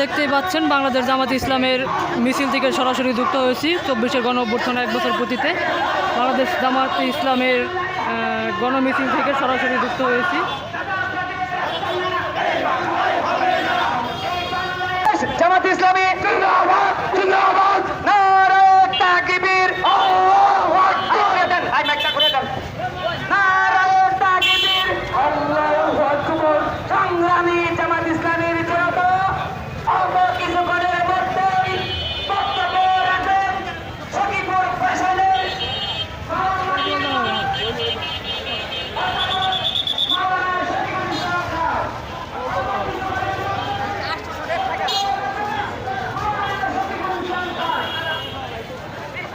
দেখতেই পাচ্ছেন, বাংলাদেশ জামাত ইসলামের মিছিল থেকে সরাসরি যুক্ত হয়েছি চব্বিশের গণ অভ্যর্থনা এক বছর প্রতিতে। বাংলাদেশ জামাত ইসলামের গণমিছিল থেকে সরাসরি যুক্ত হয়েছি। জামাত ইসলামী